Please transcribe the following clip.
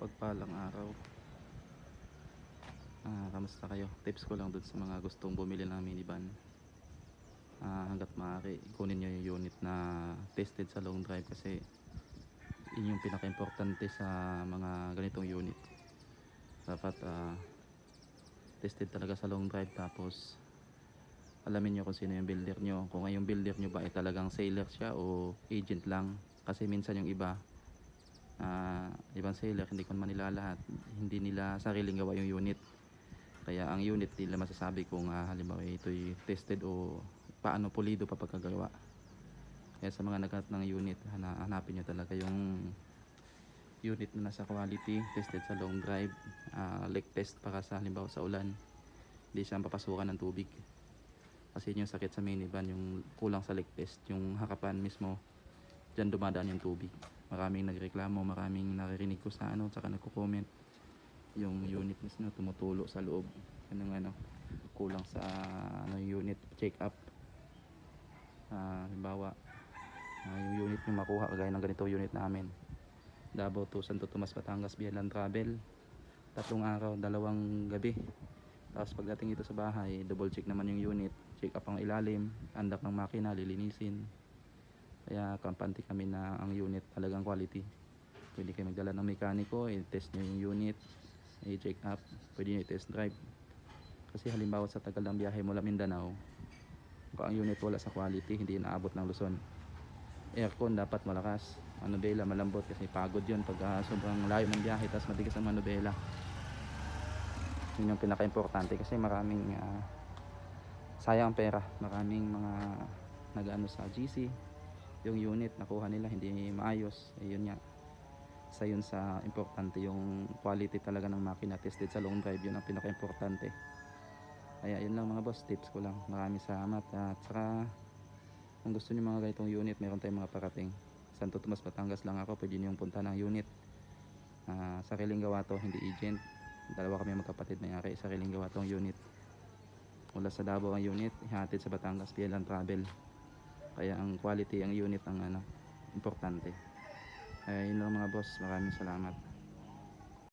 Pagpalang araw. Ah, kamusta kayo? Tips ko lang dun sa mga gustong bumili ng minivan. Ah, hanggat maaari, kunin nyo yung unit na tested sa long drive kasi yun yung pinaka-importante sa mga ganitong unit. Dapat ah, tested talaga sa long drive tapos alamin nyo kung sino yung builder nyo. Kung yung builder nyo ba ay talagang seller siya o agent lang. Kasi minsan yung iba, ah, ibang seller, hindi ko naman nila lahat. Hindi nila sariling gawa yung unit. Kaya ang unit nila masasabi kung ah, halimbawa ito'y tested o paano pulido pa pagkagawa. Kaya sa mga naghanap ng unit, hana- hanapin nyo talaga yung unit na nasa quality, tested sa long drive, ah, leak test para sa halimbawa sa ulan. Hindi siya papasukan ng tubig. Kasi yun yung sakit sa minivan, yung kulang sa leak test, yung harapan mismo, dyan dumadaan yung tubig. Maraming nagreklamo, maraming naririnig ko sa ano, tsaka nagko-comment yung unit mismo tumutulo sa loob. Ano ano, kulang sa ano, unit check up. Ah, halimbawa, ah, yung unit yung makuha kagaya ng ganito unit namin. Davao to Santo Tomas Batangas Bialan Travel. Tatlong araw, dalawang gabi. Tapos pagdating ito sa bahay, double check naman yung unit. Check up ang ilalim, andak ng makina, lilinisin. Kaya kampante kami na ang unit talagang quality. Pwede kayo magdala ng mekaniko, i-test nyo yung unit, i-check up, pwede nyo i-test drive. Kasi halimbawa sa tagal ng biyahe mula Mindanao, kung ang unit wala sa quality, hindi naabot ng Luzon. Aircon dapat malakas. Manubela malambot kasi pagod yun pag ah, sobrang layo ng biyahe tapos matigas ang manubela. Yun yung pinaka-importante kasi maraming ah, sayang ang pera. Maraming mga nag-ano sa GC. Yung unit nakuha nila hindi maayos. Ayun nga. Isa yun sa importante yung quality talaga ng makina tested sa long drive. Yun ang pinaka-importante. Kaya yun lang mga boss, tips ko lang. Maraming salamat. At saka kung gusto niyo mga ganitong unit, meron tayong mga parating. Santo Tomas, Batangas lang ako. Pwede niyo punta ng unit. Ah, sariling gawa to, hindi agent. Dalawa kami magkapatid may ari. Sariling gawa tong unit. Mula sa Davao ang unit, ihatid sa Batangas, PLN Travel. Kaya ang quality, ang unit ang ano, importante. Kaya yun lang mga boss. Maraming salamat.